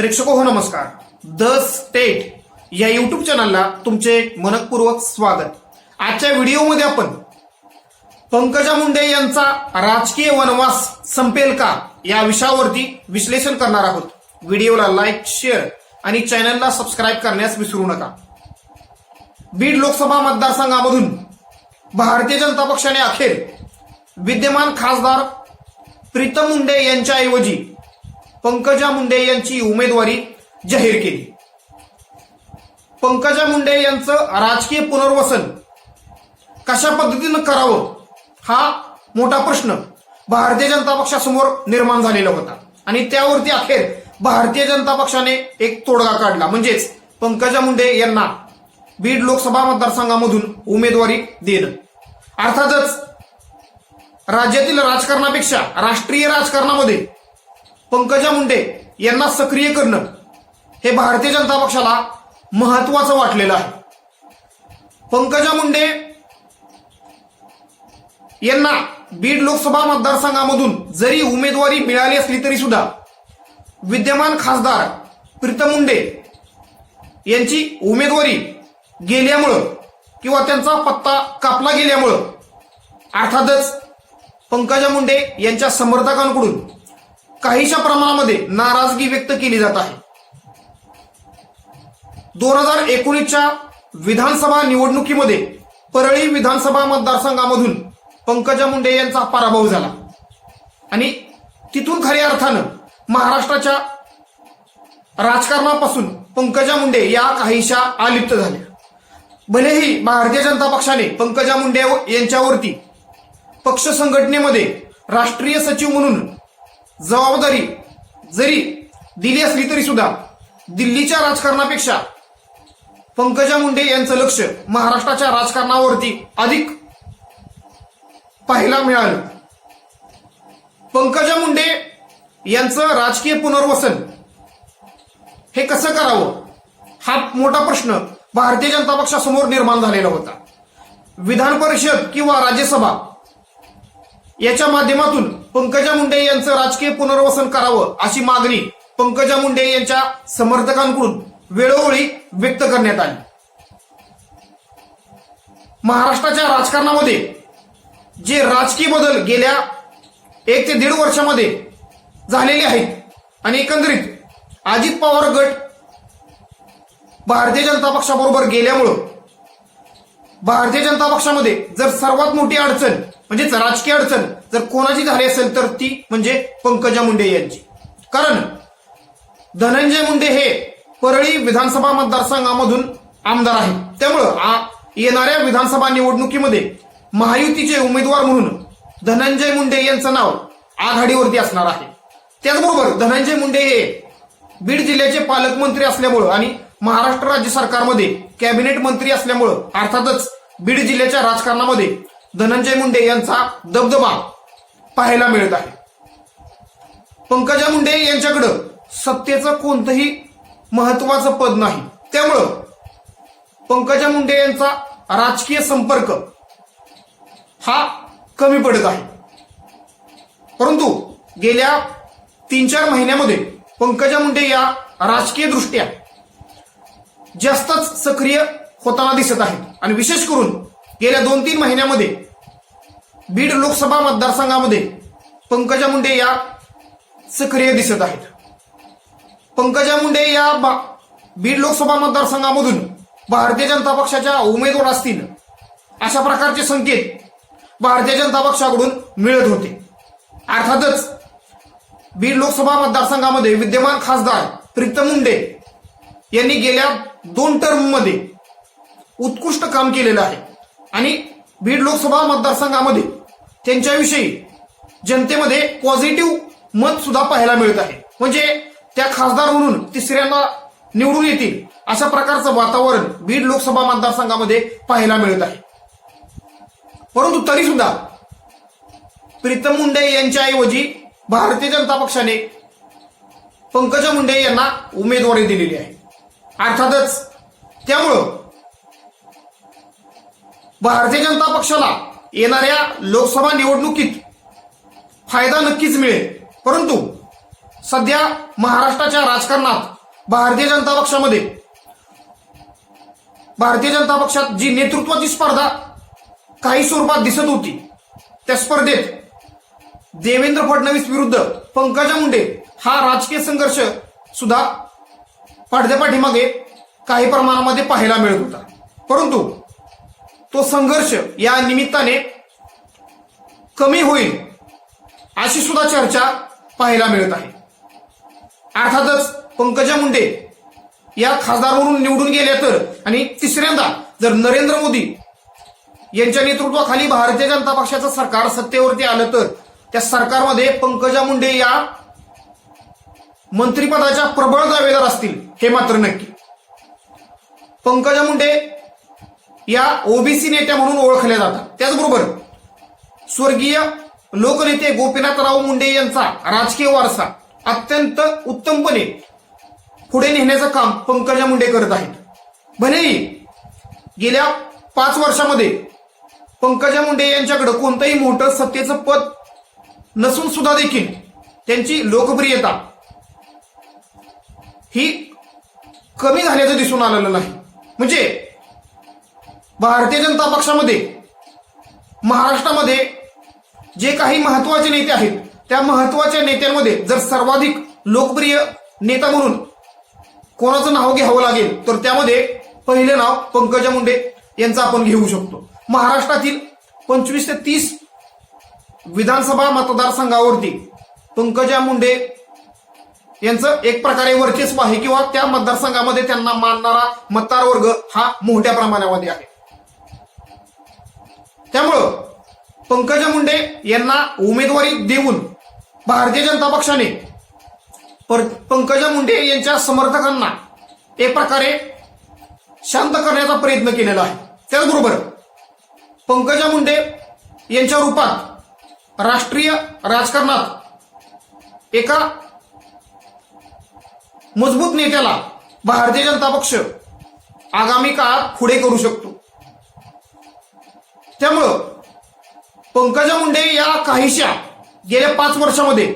प्रेक्षको हो नमस्कार. The state या युट्यूब चॅनलला तुमचे मनपूर्वक स्वागत. आजच्या व्हिडिओमध्ये आपण पंकजा मुंडे यांचा राजकीय वनवास संपेल का या विषयावरती विश्लेषण करणार आहोत. व्हिडिओला लाईक शेअर आणि चॅनलला सबस्क्राईब करण्यास विसरू नका. बीड लोकसभा मतदारसंघामधून भारतीय जनता पक्षाने अखेर विद्यमान खासदार प्रीतम मुंडे यांच्याऐवजी पंकजा मुंडे यांची उमेदवारी जाहीर केली. पंकजा मुंडे यांचं राजकीय पुनर्वसन कशा पद्धतीनं करावं हा मोठा प्रश्न भारतीय जनता पक्षासमोर निर्माण झालेला होता. आणि त्यावरती अखेर भारतीय जनता पक्षाने एक तोडगा काढला. म्हणजेच पंकजा मुंडे यांना बीड लोकसभा मतदारसंघामधून उमेदवारी देणं. अर्थातच राज्यातील राजकारणापेक्षा राष्ट्रीय राजकारणामध्ये पंकजा मुंडे यांना सक्रिय करणं हे भारतीय जनता पक्षाला महत्वाचं वाटलेलं आहे. पंकजा मुंडे यांना बीड लोकसभा मतदारसंघामधून जरी उमेदवारी मिळाली असली तरी सुद्धा विद्यमान खासदार प्रीतम मुंडे यांची उमेदवारी गेल्यामुळं किंवा त्यांचा पत्ता कापला गेल्यामुळं अर्थातच पंकजा मुंडे यांच्या समर्थकांकडून काहीशा प्रमाणामध्ये नाराजगी व्यक्त केली जात आहे. दोन हजार एकोणीसच्या विधानसभा निवडणुकीमध्ये परळी विधानसभा मतदारसंघामधून पंकजा मुंडे यांचा पराभव झाला. आणि तिथून खऱ्या अर्थानं महाराष्ट्राच्या राजकारणापासून पंकजा मुंडे या काहीशा अलिप्त झाल्या. भलेही भारतीय जनता पक्षाने पंकजा मुंडे यांच्यावरती पक्ष संघटनेमध्ये राष्ट्रीय सचिव म्हणून जबाबदारी जरी दिली असली तरी सुद्धा दिल्लीच्या राजकारणापेक्षा पंकजा मुंडे यांचं लक्ष महाराष्ट्राच्या राजकारणावरती अधिक पाहायला मिळालं. पंकजा मुंडे यांचं राजकीय पुनर्वसन हे कसं करावं? हा मोठा प्रश्न भारतीय जनता पक्षासमोर निर्माण झालेला होता. विधान परिषद किंवा राज्यसभा याच्या माध्यमातून पंकजा मुंडे यांचं राजकीय पुनर्वसन करावं अशी मागणी पंकजा मुंडे यांच्या समर्थकांकडून वेळोवेळी व्यक्त करण्यात आली. महाराष्ट्राच्या राजकारणामध्ये जे राजकीय बदल गेल्या एक ते दीड वर्षामध्ये झालेले आहेत आणि एकंदरीत अजित पवार गट भारतीय जनता पक्षाबरोबर गेल्यामुळं भारतीय जनता पक्षामध्ये जर सर्वात मोठी अडचण म्हणजेच राजकीय अडचण जर कोणाची झाली असेल तर ती म्हणजे पंकजा मुंडे यांची. कारण धनंजय मुंडे हे परळी विधानसभा मतदारसंघामधून आमदार आहेत. त्यामुळं आ- येणाऱ्या विधानसभा निवडणुकीमध्ये महायुतीचे उमेदवार म्हणून धनंजय मुंडे यांचं नाव आघाडीवरती असणार आहे. त्याचबरोबर धनंजय मुंडे हे बीड जिल्ह्याचे पालकमंत्री असल्यामुळं आणि महाराष्ट्र राज्य सरकारमध्ये कॅबिनेट मंत्री असल्यामुळं अर्थातच बीड जिल्ह्याच्या राजकारणामध्ये धनंजय मुंडे यांचा दबदबा पाहायला मिळत आहे. पंकजा मुंडे यांच्याकडं सत्तेचं कोणतंही महत्वाचं पद नाही. त्यामुळं पंकजा मुंडे यांचा राजकीय संपर्क हा कमी पडत आहे. परंतु गेल्या तीन चार महिन्यामध्ये पंकजा मुंडे या राजकीय दृष्ट्या जास्तच सक्रिय होताना दिसत आहेत. आणि विशेष करून गेल्या दोन तीन महिन्यामध्ये बीड लोकसभा मतदारसंघामध्ये पंकजा मुंडे या सक्रिय दिसत आहेत. पंकजा मुंडे या बा- बीड लोकसभा मतदारसंघामधून भारतीय जनता पक्षाच्या उमेदवार असतील अशा प्रकारचे संकेत भारतीय जनता पक्षाकडून मिळत होते. अर्थातच बीड लोकसभा मतदारसंघामध्ये विद्यमान खासदार प्रीतम मुंडे यांनी गेल्या दोन टर्ममध्ये उत्कृष्ट काम केलेलं आहे. आणि बीड लोकसभा मतदारसंघामध्ये त्यांच्याविषयी जनतेमध्ये पॉझिटिव्ह मत सुद्धा पाहायला मिळत आहे. म्हणजे त्या खासदार म्हणून तिसऱ्यांदा निवडून येतील अशा प्रकारचं वातावरण बीड लोकसभा मतदारसंघामध्ये पाहायला मिळत आहे. परंतु तरी सुद्धा प्रीतम मुंडे यांच्याऐवजी भारतीय जनता पक्षाने पंकजा मुंडे यांना उमेदवारी दिलेली आहे. अर्थातच त्यामुळं भारतीय जनता पक्षाला येणाऱ्या लोकसभा निवडणुकीत फायदा नक्कीच मिळेल. परंतु सध्या महाराष्ट्राच्या राजकारणात भारतीय जनता पक्षामध्ये भारतीय जनता पक्षात जी नेतृत्वाची स्पर्धा काही स्वरूपात दिसत होती त्या स्पर्धेत देवेंद्र फडणवीस विरुद्ध पंकजा मुंडे हा राजकीय संघर्ष सुद्धा पडद्यापाठीमागे काही प्रमाणामध्ये पाहायला मिळत होता. परंतु तो संघर्ष या निमित्ताने कमी होईल अशी सुद्धा चर्चा पाहायला मिळत आहे. अर्थातच पंकजा मुंडे या खासदार म्हणून निवडून गेल्या तर आणि तिसऱ्यांदा जर नरेंद्र मोदी यांच्या नेतृत्वाखाली भारतीय जनता पक्षाचं सरकार सत्तेवरती आलं तर त्या सरकारमध्ये पंकजा मुंडे या मंत्रिपदाच्या प्रबळ दावेदार असतील हे मात्र नक्की. पंकजा मुंडे या ओबीसी नेत्या म्हणून ओळखल्या जातात. त्याचबरोबर स्वर्गीय लोकनेते गोपीनाथराव मुंडे यांचा राजकीय वारसा अत्यंत उत्तमपणे पुढे नेण्याचं काम पंकजा मुंडे करत आहेत. भलेही गेल्या पाच वर्षामध्ये पंकजा मुंडे यांच्याकडे कोणतंही मोठं सत्तेचं पद नसून सुद्धा देखील त्यांची लोकप्रियता ही कमी झाल्याचं दिसून आलेलं नाही. म्हणजे भारतीय जनता पक्षामध्ये महाराष्ट्रामध्ये जे काही महत्त्वाचे नेते आहेत त्या महत्त्वाच्या नेत्यांमध्ये जर सर्वाधिक लोकप्रिय नेता म्हणून कोणाचं नाव घ्यावं लागेल तर त्यामध्ये पहिले नाव पंकजा मुंडे यांचं आपण घेऊ शकतो. महाराष्ट्रातील पंचवीस ते तीस विधानसभा मतदारसंघावरती पंकजा मुंडे यांचं एक प्रकारे वर्चस्व आहे किंवा त्या मतदारसंघामध्ये त्यांना मानणारा मतदार वर्ग हा मोठ्या प्रमाणामध्ये आहे. त्यामुळं पंकजा मुंडे यांना उमेदवारी देऊन भारतीय जनता पक्षाने पर- पंकजा मुंडे यांच्या समर्थकांना एक प्रकारे शांत करण्याचा प्रयत्न केलेला आहे. त्याचबरोबर पंकजा मुंडे यांच्या रूपात राष्ट्रीय राजकारणात एका मजबूत नेत्याला भारतीय जनता पक्ष आगामी काळात पुढे करू शकतो. त्यामुळं पंकजा मुंडे या काहीशा गेल्या पाच वर्षामध्ये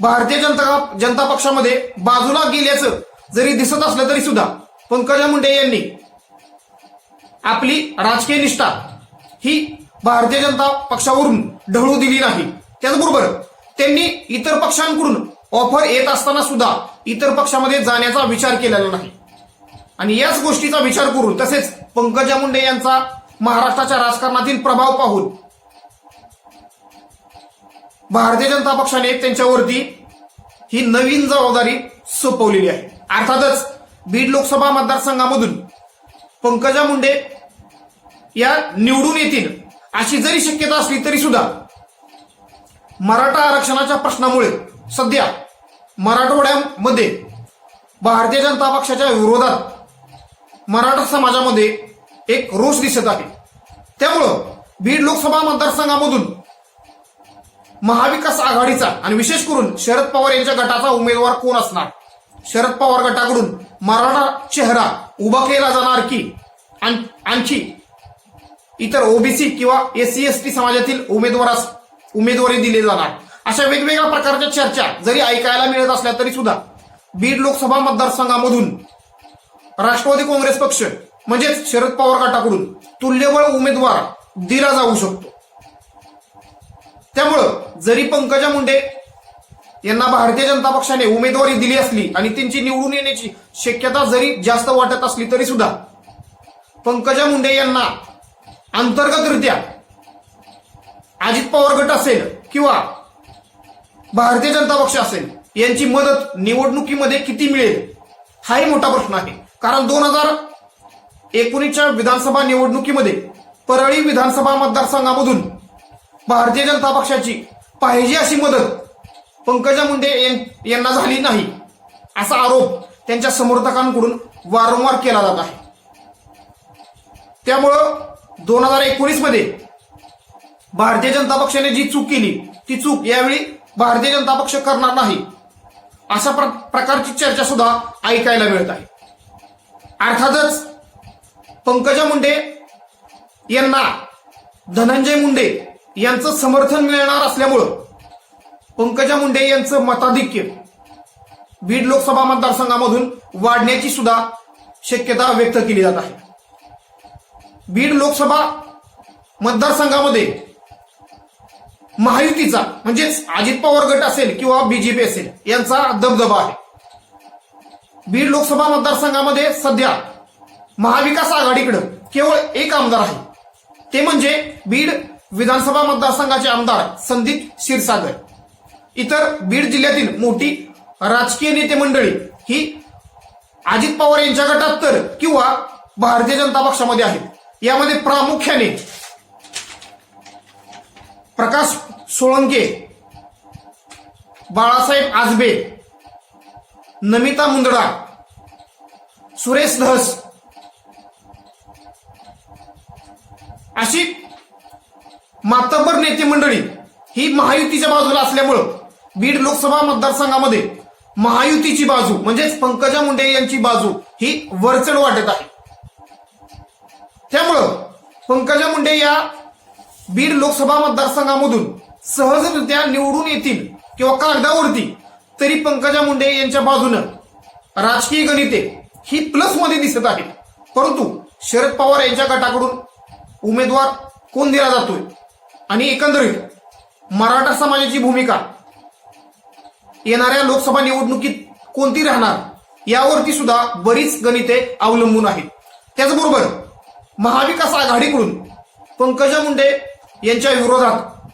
भारतीय जनता जनता पक्षामध्ये बाजूला गेल्याचं जरी दिसत असलं तरी सुद्धा पंकजा मुंडे यांनी आपली राजकीय निष्ठा ही भारतीय जनता पक्षावरून ढळू दिली नाही. त्याचबरोबर त्यांनी इतर पक्षांकडून ऑफर येत असताना सुद्धा इतर पक्षामध्ये जाण्याचा विचार केलेला नाही. आणि याच गोष्टीचा विचार करून तसेच पंकजा मुंडे यांचा महाराष्ट्राच्या राजकारणातील प्रभाव पाहून भारतीय जनता पक्षाने त्यांच्यावरती ही नवीन जबाबदारी सोपवलेली आहे. अर्थातच बीड लोकसभा मतदारसंघामधून पंकजा मुंडे या निवडून येतील अशी जरी शक्यता असली तरी सुद्धा मराठा आरक्षणाच्या प्रश्नामुळे सध्या मराठवाड्यामध्ये भारतीय जनता पक्षाच्या विरोधात मराठा समाजामध्ये एक रोष दिसत आहे. त्यामुळं बीड लोकसभा मतदारसंघामधून महाविकास आघाडीचा आणि विशेष करून शरद पवार यांच्या गटाचा उमेदवार कोण असणार? शरद पवार गटाकडून मराठा चेहरा उभा केला जाणार की आणखी इतर ओबीसी किंवा एससी एस टी समाजातील उमेदवारास उमेदवारी दिली जाणार? अशा वेगवेगळ्या प्रकारच्या चर्चा जरी ऐकायला मिळत असल्या तरी सुद्धा बीड लोकसभा मतदारसंघामधून राष्ट्रवादी काँग्रेस पक्ष म्हणजेच शरद पवार गटाकडून तुल्यबळ उमेदवार दिला जाऊ शकतो. त्यामुळं जरी पंकजा मुंडे यांना भारतीय जनता पक्षाने उमेदवारी दिली असली आणि त्यांची निवडून येण्याची शक्यता जरी जास्त वाटत असली तरी सुद्धा पंकजा मुंडे यांना अंतर्गतरित्या अजित पवार गट असेल किंवा भारतीय जनता पक्ष असेल यांची मदत निवडणुकीमध्ये किती मिळेल हाही मोठा प्रश्न आहे. कारण दोन हजार एकोणीसच्या विधानसभा निवडणुकीमध्ये परळी विधानसभा मतदारसंघामधून भारतीय जनता पक्षाची पाहिजे अशी मदत पंकजा मुंडे यांना झाली नाही असा आरोप त्यांच्या समर्थकांकडून वारंवार केला जात आहे. त्यामुळं दोन हजार एकोणीसमध्ये भारतीय जनता पक्षाने जी चूक केली ती चूक यावेळी भारतीय जनता पक्ष करणार नाही अशा प्र- प्रकारची चर्चा सुद्धा ऐकायला मिळत आहे. अर्थातच पंकजा मुंडे यांना धनंजय मुंडे यांचं समर्थन मिळणार असल्यामुळं पंकजा मुंडे यांचं मताधिक्य बीड लोकसभा मतदारसंघामधून वाढण्याची सुद्धा शक्यता व्यक्त केली जात आहे. बीड लोकसभा मतदारसंघामध्ये महायुतीचा म्हणजेच अजित पवार गट असेल किंवा बीजेपी असेल यांचा दबदबा आहे. बीड लोकसभा मतदारसंघामध्ये सध्या महाविकास आघाडीकडे केवळ एक आमदार आहे. ते म्हणजे बीड विधानसभा मतदारसंघाचे आमदार संदीप क्षीरसागर. इतर बीड जिल्ह्यातील मोठी राजकीय नेते मंडळी ही अजित पवार यांच्या गटात तर किंवा भारतीय जनता पक्षामध्ये आहेत. यामध्ये प्रामुख्याने प्रकाश सोळंके बाळासाहेब आजबे नमिता मुंदडा सुरेश धस अशी मातब्बर नेते मंडळी ही महायुतीच्या बाजूला असल्यामुळं बीड लोकसभा मतदारसंघामध्ये महायुतीची बाजू म्हणजेच पंकजा मुंडे यांची बाजू ही वरचढ वाटत आहे. त्यामुळं पंकजा मुंडे या बीड लोकसभा मतदारसंघामधून सहजरित्या निवडून येतील किंवा कागदावरती तरी पंकजा मुंडे यांच्या बाजूनं राजकीय गणिते ही प्लसमध्ये दिसत आहे परंतु शरद पवार यांच्या गटाकडून उमेदवार कोण दिला जातोय? आणि एकंदरीत मराठा समाजाची भूमिका. येणाऱ्या लोकसभा निवडणुकीत कोणती राहणार? यावरती सुद्धा बरीच गणिते अवलंबून आहेत. त्याचबरोबर महाविकास आघाडीकडून पंकजा मुंडे यांच्या विरोधात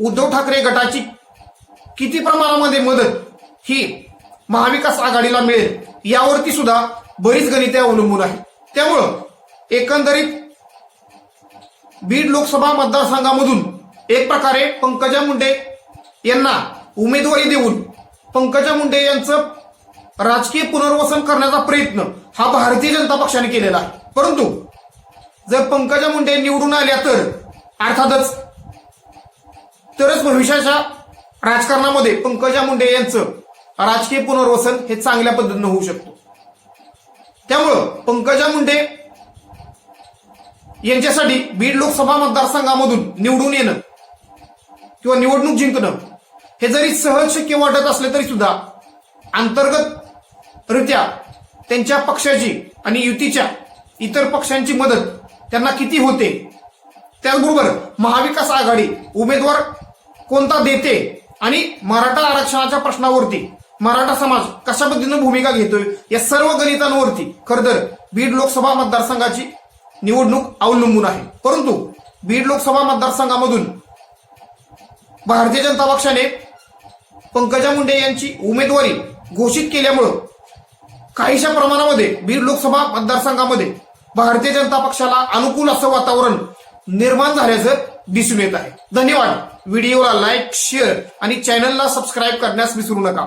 उद्धव ठाकरे गटाची किती प्रमाणामध्ये मदत ही महाविकास आघाडीला मिळेल यावरती सुद्धा बरीच गणिते अवलंबून आहेत. त्यामुळं एकंदरीत बीड लोकसभा मतदारसंघामधून एक प्रकारे पंकजा मुंडे यांना उमेदवारी देऊन पंकजा मुंडे यांचं राजकीय पुनर्वसन करण्याचा प्रयत्न हा भारतीय जनता पक्षाने केलेला आहे. परंतु जर पंकजा मुंडे निवडून आल्या तर अर्थातच तरच भविष्याच्या राजकारणामध्ये पंकजा मुंडे यांचं राजकीय पुनर्वसन हे चांगल्या पद्धतीनं होऊ शकतो. त्यामुळं पंकजा मुंडे यांच्यासाठी बीड लोकसभा मतदारसंघामधून निवडून येणं किंवा निवडणूक जिंकणं हे जरी सहज शक्य वाटत असले तरी सुद्धा अंतर्गत रित्या त्यांच्या पक्षाची आणि युतीच्या इतर पक्षांची मदत त्यांना किती होते त्याचबरोबर महाविकास आघाडी उमेदवार कोणता देते आणि मराठा आरक्षणाच्या प्रश्नावरती मराठा समाज कशा पद्धतीनं भूमिका घेतोय या सर्व गणितांवरती खरं तर बीड लोकसभा मतदारसंघाची निवडणूक अवलंबून आहे. परंतु बीड लोकसभा मतदारसंघामधून भारतीय जनता पक्षाने पंकजा मुंडे यांची उमेदवारी घोषित केल्यामुळं काहीशा प्रमाणामध्ये बीड लोकसभा मतदारसंघामध्ये भारतीय जनता पक्षाला अनुकूल असं वातावरण निर्माण झाल्याचं दिसून येत आहे. धन्यवाद. व्हिडिओला लाईक शेअर आणि चॅनलला सबस्क्राईब करण्यास विसरू नका.